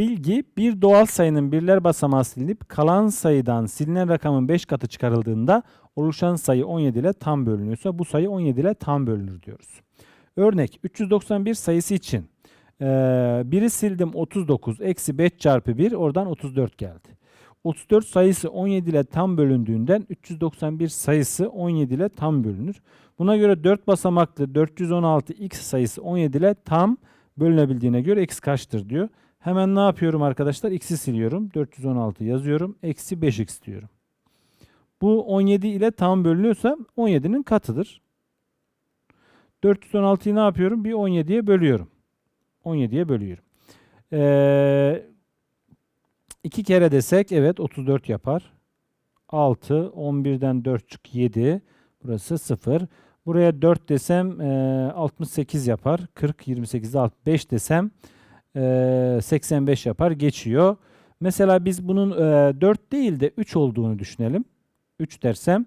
Bilgi bir doğal sayının birler basamağı silinip kalan sayıdan silinen rakamın 5 katı çıkarıldığında oluşan sayı 17 ile tam bölünüyorsa bu sayı 17 ile tam bölünür diyoruz. Örnek 391 sayısı için eee biri sildim 39 eksi 5 çarpı 1 oradan 34 geldi. 34 sayısı 17 ile tam bölündüğünden 391 sayısı 17 ile tam bölünür. Buna göre 4 basamaklı 416 x sayısı 17 ile tam bölünebildiğine göre x kaçtır diyor. Hemen ne yapıyorum arkadaşlar? X'i siliyorum. 416 yazıyorum. Eksi 5x diyorum. Bu 17 ile tam bölünüyorsa 17'nin katıdır. 416'yı ne yapıyorum? Bir 17'ye bölüyorum. 17'ye bölüyorum. Ee, 2 kere desek evet 34 yapar. 6, 11'den 4 çık 7. Burası 0. Buraya 4 desem e, 68 yapar. 40, 28'de 65 desem e, 85 yapar. Geçiyor. Mesela biz bunun e, 4 değil de 3 olduğunu düşünelim. 3 dersem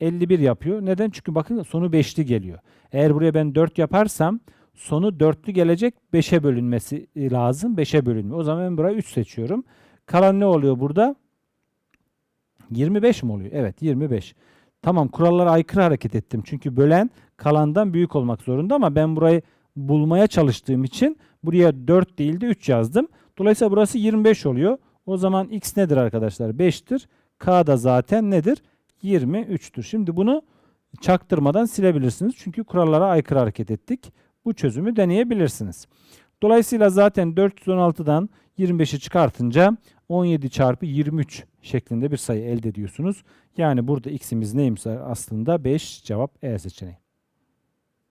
51 yapıyor. Neden? Çünkü bakın sonu 5'li geliyor. Eğer buraya ben 4 yaparsam sonu 4'lü gelecek 5'e bölünmesi lazım. 5'e bölünmüyor. O zaman ben buraya 3 seçiyorum. Kalan ne oluyor burada? 25 mi oluyor? Evet 25. Tamam kurallara aykırı hareket ettim. Çünkü bölen kalandan büyük olmak zorunda ama ben burayı bulmaya çalıştığım için buraya 4 değil de 3 yazdım. Dolayısıyla burası 25 oluyor. O zaman x nedir arkadaşlar? 5'tir. K da zaten nedir? 23'tür. Şimdi bunu çaktırmadan silebilirsiniz. Çünkü kurallara aykırı hareket ettik. Bu çözümü deneyebilirsiniz. Dolayısıyla zaten 416'dan 25'i çıkartınca 17 çarpı 23 şeklinde bir sayı elde ediyorsunuz. Yani burada x'imiz neymiş aslında? 5 cevap E seçeneği.